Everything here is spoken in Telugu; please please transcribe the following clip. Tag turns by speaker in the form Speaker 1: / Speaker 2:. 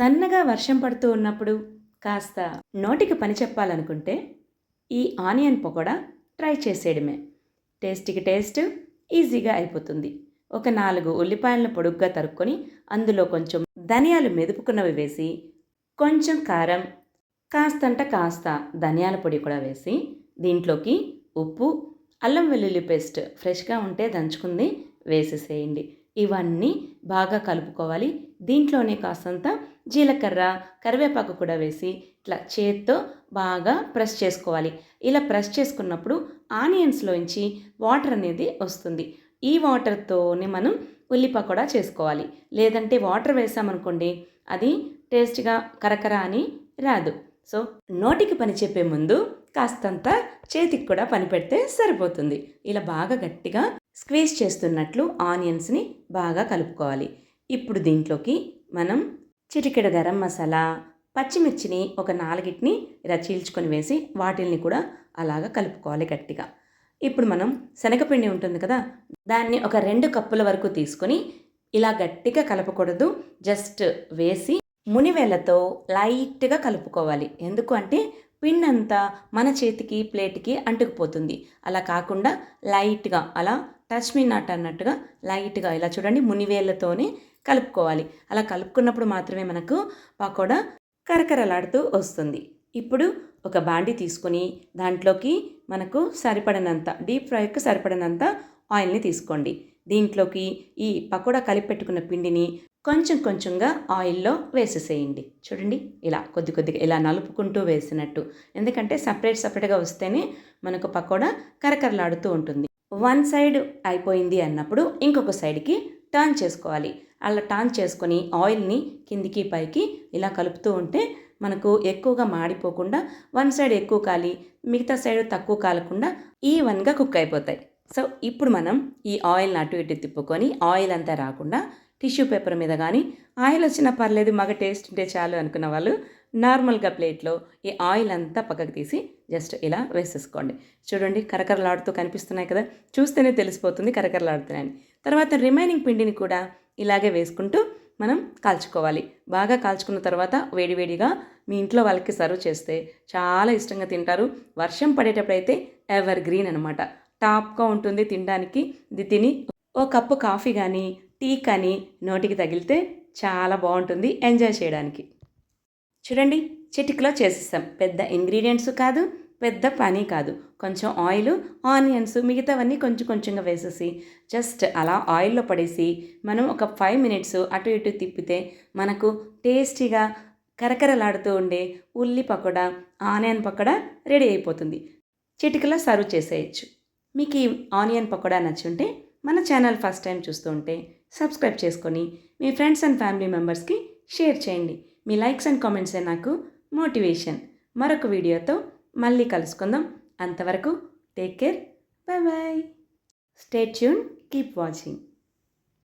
Speaker 1: సన్నగా వర్షం పడుతూ ఉన్నప్పుడు కాస్త నోటికి పని చెప్పాలనుకుంటే ఈ ఆనియన్ పకోడా ట్రై చేసేయడమే. టేస్ట్కి టేస్ట్ ఈజీగా అయిపోతుంది. ఒక నాలుగు ఉల్లిపాయలను పొడుగ్గా తరుక్కొని అందులో కొంచెం ధనియాలు మెదుపుకున్నవి వేసి కొంచెం కారం కాస్తంట కాస్త ధనియాల పొడి కూడా వేసి దీంట్లోకి ఉప్పు అల్లం వెల్లుల్లి పేస్ట్ ఫ్రెష్గా ఉంటే దంచుకుంది వేసేసేయండి. ఇవన్నీ బాగా కలుపుకోవాలి. దీంట్లోనే కాస్తంత జీలకర్ర కరివేపాకు కూడా వేసి ఇట్లా చేత్తో బాగా ప్రెస్ చేసుకోవాలి. ఇలా ప్రెస్ చేసుకున్నప్పుడు ఆనియన్స్లోంచి వాటర్ అనేది వస్తుంది. ఈ వాటర్తోనే మనం ఉల్లి పకోడా చేసుకోవాలి. లేదంటే వాటర్ వేసామనుకోండి అది టేస్ట్గా కరకర అని రాదు. సో నోటికి పని చెప్పే ముందు కాస్తంత చేతికి కూడా పని పెడితే సరిపోతుంది. ఇలా బాగా గట్టిగా స్క్వీజ్ చేస్తున్నట్లు ఆనియన్స్ని బాగా కలుపుకోవాలి. ఇప్పుడు దీంట్లోకి మనం చిటికెడు గరం మసాలా పచ్చిమిర్చిని ఒక నాలుగిటిని ఇలా చీల్చుకొని వేసి వాటిల్ని కూడా అలాగా కలుపుకోవాలి గట్టిగా. ఇప్పుడు మనం శనగపిండి ఉంటుంది కదా దాన్ని ఒక రెండు కప్పుల వరకు తీసుకొని ఇలా గట్టిగా కలపకూడదు. జస్ట్ వేసి మునివేళ్ళతో లైట్గా కలుపుకోవాలి. ఎందుకు అంటే పిండి అంతా మన చేతికి ప్లేట్కి అంటుకుపోతుంది. అలా కాకుండా లైట్గా అలా టచ్ మీ నాట్ అన్నట్టుగా లైట్గా ఇలా చూడండి మునివేళ్ళతోనే కలుపుకోవాలి. అలా కలుపుకున్నప్పుడు మాత్రమే మనకు పకోడా కరకరలాడుతూ వస్తుంది. ఇప్పుడు ఒక బాండి తీసుకొని దాంట్లోకి మనకు సరిపడినంత డీప్ ఫ్రైకి సరిపడినంత ఆయిల్ని తీసుకోండి. దీంట్లోకి ఈ పకోడా కలిపి పెట్టుకున్న పిండిని కొంచెం కొంచెంగా ఆయిల్లో వేసేసేయండి. చూడండి ఇలా కొద్ది కొద్దిగా ఇలా నలుపుకుంటూ వేసినట్టు. ఎందుకంటే సపరేట్ సపరేట్గా వస్తేనే మనకు పకోడా కరకరలాడుతూ ఉంటుంది. వన్ సైడ్ అయిపోయింది అన్నప్పుడు ఇంకొక సైడ్కి టర్న్ చేసుకోవాలి. అలా టర్న్ చేసుకొని ఆయిల్ని కిందికి పైకి ఇలా కలుపుతూ ఉంటే మనకు ఎక్కువగా మాడిపోకుండా వన్ సైడ్ ఎక్కువ కాలి మిగతా సైడ్ తక్కువ కాలకుండా ఈవెన్గా కుక్ అయిపోతాయి. సో ఇప్పుడు మనం ఈ ఆయిల్ని అటు ఇటు తిప్పుకొని ఆయిల్ అంతా రాకుండా టిష్యూ పేపర్ మీద కానీ ఆయిల్ వచ్చినా పర్లేదు మగ టేస్ట్ ఉంటే చాలు అనుకున్న వాళ్ళు నార్మల్గా ప్లేట్లో ఈ ఆయిల్ అంతా పక్కకు తీసి జస్ట్ ఇలా వేసేసుకోండి. చూడండి కరకరలాడుతూ కనిపిస్తున్నాయి కదా చూస్తేనే తెలిసిపోతుంది కరకరలాడుతున్నాయని. తర్వాత రిమైనింగ్ పిండిని కూడా ఇలాగే వేసుకుంటూ మనం కాల్చుకోవాలి. బాగా కాల్చుకున్న తర్వాత వేడివేడిగా మీ ఇంట్లో వాళ్ళకి సర్వ్ చేస్తే చాలా ఇష్టంగా తింటారు. వర్షం పడేటప్పుడైతే ఎవర్ గ్రీన్ అనమాట టాప్గా ఉంటుంది తినడానికి. ఇది తిని ఓ కప్పు కాఫీ కానీ టీ కానీ నోటికి తగిలితే చాలా బాగుంటుంది. ఎంజాయ్ చేయడానికి. చూడండి. చిటికలో చేసేస్తాం. పెద్ద ఇంగ్రీడియంట్స్ కాదు పెద్ద పని కాదు. కొంచెం ఆయిల్ ఆనియన్స్ మిగతావన్నీ కొంచెం కొంచెంగా వేసేసి జస్ట్ అలా ఆయిల్లో పడేసి మనం ఒక ఫైవ్ మినిట్స్ అటు ఇటు తిప్పితే మనకు టేస్టీగా కరకరలాడుతూ ఉండే ఉల్లి పకోడా ఆనియన్ పకోడా రెడీ అయిపోతుంది. చిటికలో సర్వ్ చేసేయచ్చు. మీకు ఈ ఆనియన్ పకోడా నచ్చుంటే మన ఛానల్ ఫస్ట్ టైం చూస్తూ ఉంటే సబ్స్క్రైబ్ చేసుకొని మీ ఫ్రెండ్స్ అండ్ ఫ్యామిలీ మెంబర్స్కి షేర్ చేయండి. మీ లైక్స్ అండ్ కామెంట్సే నాకు మోటివేషన్. మరొక వీడియోతో మళ్ళీ కలుసుకుందాం. అంతవరకు take care. Bye bye stay tune keep watching.